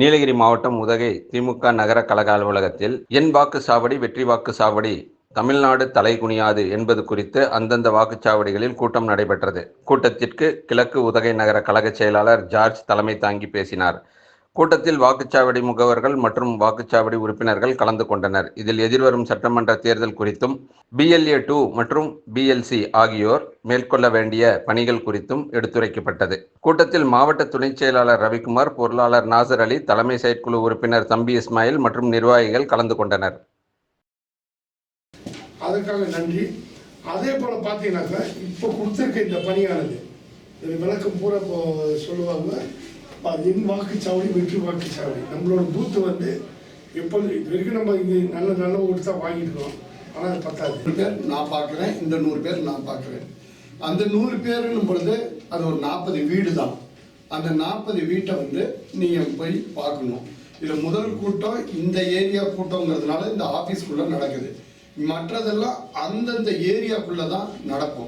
நீலகிரி மாவட்டம் உதகை திமுக நகர கழக அலுவலகத்தில் என் வாக்கு சாவடி வெற்றி வாக்கு சாவடி தமிழ்நாடு தலைகுனியாது என்பது குறித்து அந்தந்த வாக்குச்சாவடிகளில் கூட்டம் நடைபெற்றது. கூட்டத்திற்கு கிழக்கு உதகை நகர கழக செயலாளர் ஜார்ஜ் தலைமை தாங்கி பேசினார். கூட்டத்தில் வாக்குச்சாவடி முகவர்கள் மற்றும் வாக்குச்சாவடி உறுப்பினர்கள் கலந்து கொண்டனர். இதில் எதிர்வரும் சட்டமன்ற தேர்தல் குறித்தும் பிஎல்ஏ டூ மற்றும் பிஎல்சி ஆகியோர் மேற்கொள்ள வேண்டிய பணிகள் குறித்தும் எடுத்துரைக்கப்பட்டது. கூட்டத்தில் மாவட்ட துணைச் செயலாளர் ரவிக்குமார் பொருளாளர் நாசர் அலி தலைமை செயற்குழு உறுப்பினர் தம்பி இஸ்மாயில் மற்றும் நிர்வாகிகள் கலந்து கொண்டனர். அதற்காக நன்றி. அதே போல பார்த்தீங்கன்னாக்கா இப்போ கொடுத்துருக்க இந்த பணியானது விளக்கம் பூரா சொல்லுவாங்க. என் வாக்குச்சாவடி வெற்றி வாக்குச்சாவடி. நம்மளோட பூத்து வந்து எப்போது இது வரைக்கும் நம்ம இங்கே நல்ல நல்ல ஓட்டு தான் வாங்கியிருக்கோம் ஆனால் அது பத்தாது. நூறு பேர் நான் பார்க்குறேன். இந்த நூறு பேர் நான் பார்க்குறேன். அந்த நூறு பேருன்னும் பொழுது அது ஒரு நாற்பது வீடு தான் அந்த நாற்பது வீட்டை வந்து நீங்கள் போய் பார்க்கணும். இதில் முதல் கூட்டம் இந்த ஏரியா கூட்டங்கிறதுனால இந்த ஆஃபீஸ்க்குள்ளே நடக்குது. மற்றதெல்லாம் அந்தந்த ஏரியாக்குள்ளே தான் நடக்கும்.